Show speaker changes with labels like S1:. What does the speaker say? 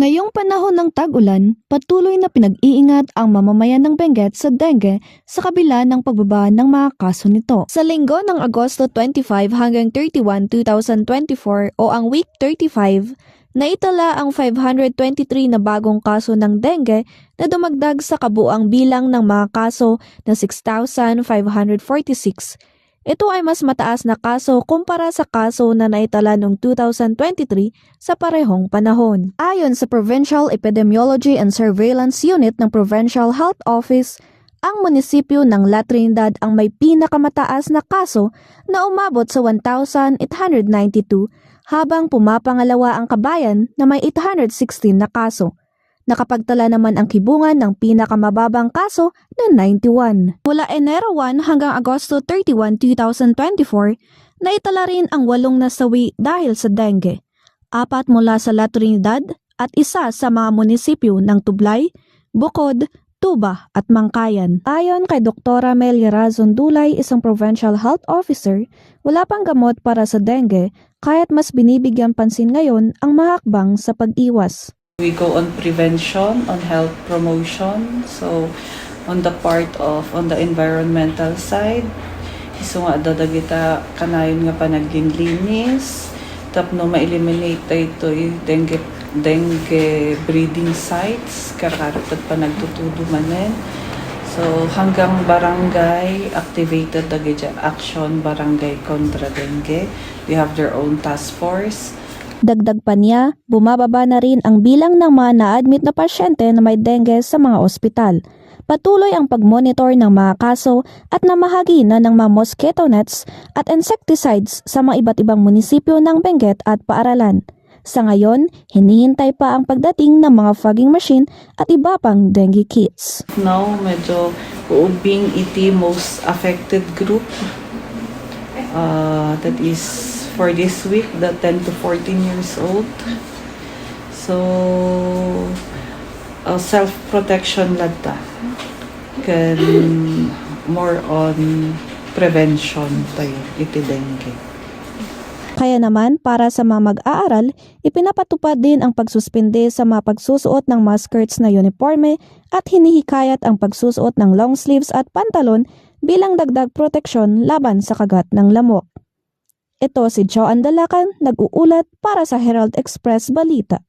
S1: Ngayong panahon ng tag-ulan, patuloy na pinag-iingat ang mamamayan ng Benguet sa dengue sa kabila ng pagbaba ng mga kaso nito. Sa linggo ng Agosto 25 hanggang 31, 2024 o ang week 35, naitala ang 523 na bagong kaso ng dengue na dumagdag sa kabuang bilang ng mga kaso na 6,546 ito ay mas mataas na kaso kumpara sa kaso na naitala noong 2023 sa parehong panahon. Ayon sa Provincial Epidemiology and Surveillance Unit ng Provincial Health Office, ang munisipyo ng La Trinidad ang may pinakamataas na kaso na umabot sa 1,892 habang pumapangalawa ang kabayan na may 816 na kaso. Nakapagtala naman ang kibungan ng pinakamababang kaso na 91. Mula Enero 1 hanggang Agosto 31, 2024, naitala rin ang walong nasawi dahil sa dengue. Apat mula sa La Trinidad at isa sa mga munisipyo ng Tublay, Bukod, Tuba at Mangkayan. Ayon kay Dr. Amelia Razon Dulay, isang provincial health officer, wala pang gamot para sa dengue kaya't mas binibigyan pansin ngayon ang mahakbang sa pag-iwas.
S2: We go on prevention, on health promotion. So, on the part of, on the environmental side, iso nga dadagita kanayon nga panaglinis, tapno ma-eliminate ito dengue, dengue breeding sites, kakarot at panagtutudo manen. So, hanggang barangay, activated dagi dyan, action barangay kontra dengue. We have their own task force.
S1: Dagdag pa niya, bumababa na rin ang bilang ng mga na-admit na pasyente na may dengue sa mga ospital. Patuloy ang pag-monitor ng mga kaso at namahagi na ng mga mosquito nets at insecticides sa mga iba't ibang munisipyo ng Benguet at Paaralan. Sa ngayon, hinihintay pa ang pagdating ng mga fogging machine at iba pang dengue kits.
S2: now medyo uubing iti most affected group uh, that is for this week the 10 to 14 years old. So uh, self protection ladta can more on prevention tayo iti dengue
S1: Kaya naman, para sa mga mag-aaral, ipinapatupad din ang pagsuspende sa mga pagsusuot ng mga skirts na uniforme at hinihikayat ang pagsusuot ng long sleeves at pantalon bilang dagdag proteksyon laban sa kagat ng lamok. Ito si Joe Andalakan, nag-uulat para sa Herald Express Balita.